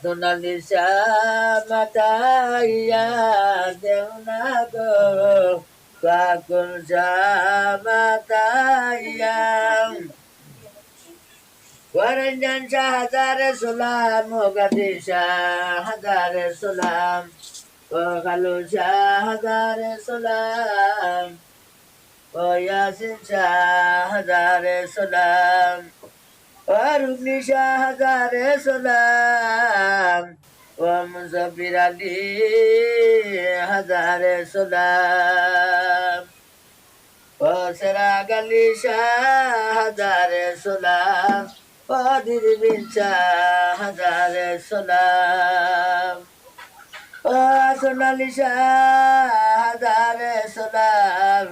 সোনালি মাতাইয়া দেও না গো পাগল মাতাইয়া করঞ্জন শাহ হাজারে সুলাম ও গাদি শাহ হাজারে সুলাম ও কালু শাহ হাজারে সুলাম ও ইয়াসিন শাহ হাজারে সুলাম ফারুকলি শাহ হাজারে সদাম ও মুজফির আলী হাজারে সদাম ও সেরাগ আলী শাহ হাজারে সদাম ও দির বিন শাহ হাজারে সদাম ও সোনালি হাজারে সদাম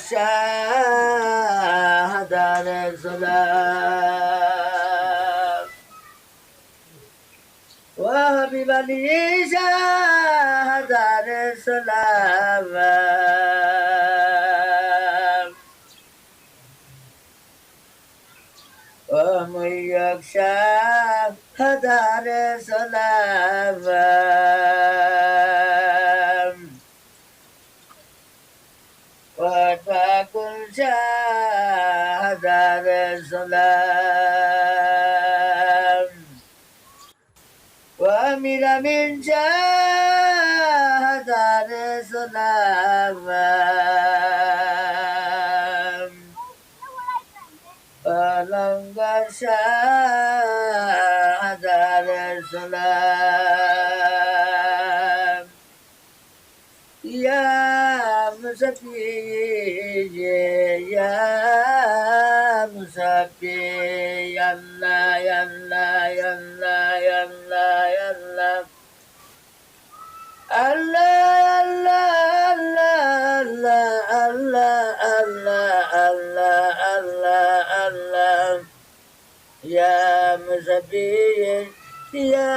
نقشها دار السلام وحبيبني شاه دار السلام ومن يخشاه دار السلام السلام وعمل من جاهد عن السلام فلم شاهد عن السلام يا مسكين يا rabbi ya Allah ya Allah ya Allah Allah Allah Allah Allah Allah Allah Allah Allah Ya musabbih Ya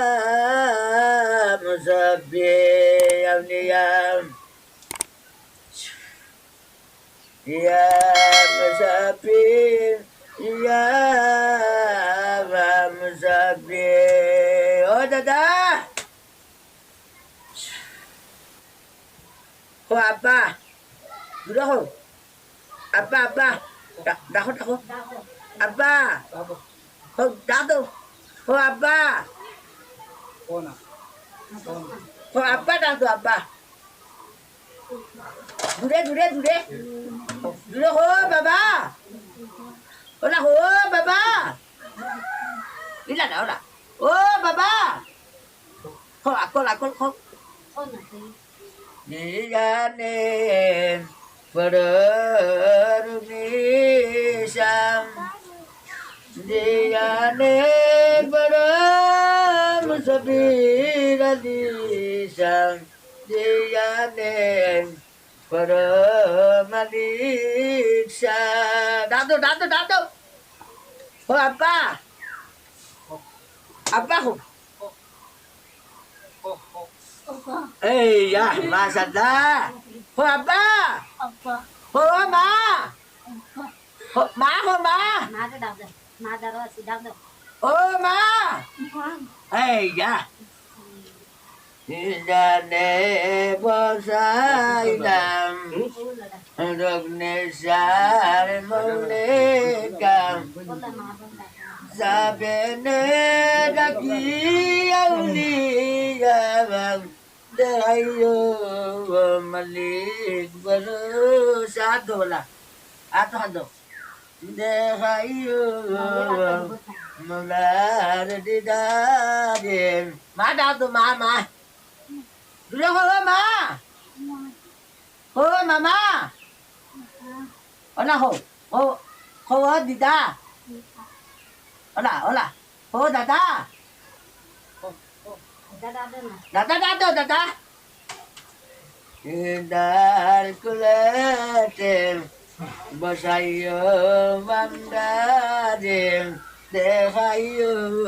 musabbih Ya musabbih Ya musabbih Love, I'm sorry. Oh, Dada! Oh, Abba! Duraho! Abba, Abba! Daho, Daho! Abba! Oh, Dado! Oh, Abba! Oh, Abba, Dado, Abba! Dure, dure, dure! Dure, oh, Baba! ઓલા હો બાબા Dila na, hola. Oh, babá. Cola, cola, cola, cola. Niyane permisam Niyane peram sabiradisam Niyane peram adiksa Dadu, dadu, dadu. Oh apa? Apa Oh, Eh ya, masa dah. Oh, apa? Apa? Oh, ma. oh ma oh ma. Ma tu. Ma. Oh ma. Eh ya. Indane bosai dam. Hmm? Rukne sar mune যাবেন রাখি আউলিয়া দেখাইও মালিক বলো সাত দোলা আত হাত দেখাইও molar দিদারে মা দাও তো মা মা দূরে হলো মা হো মামা ও না হো ও হো দিদা hola, hola. Oh, tata. Oh, oh. Tata, tata, tata. Kindar kuletim, basayım vandadim, dehayım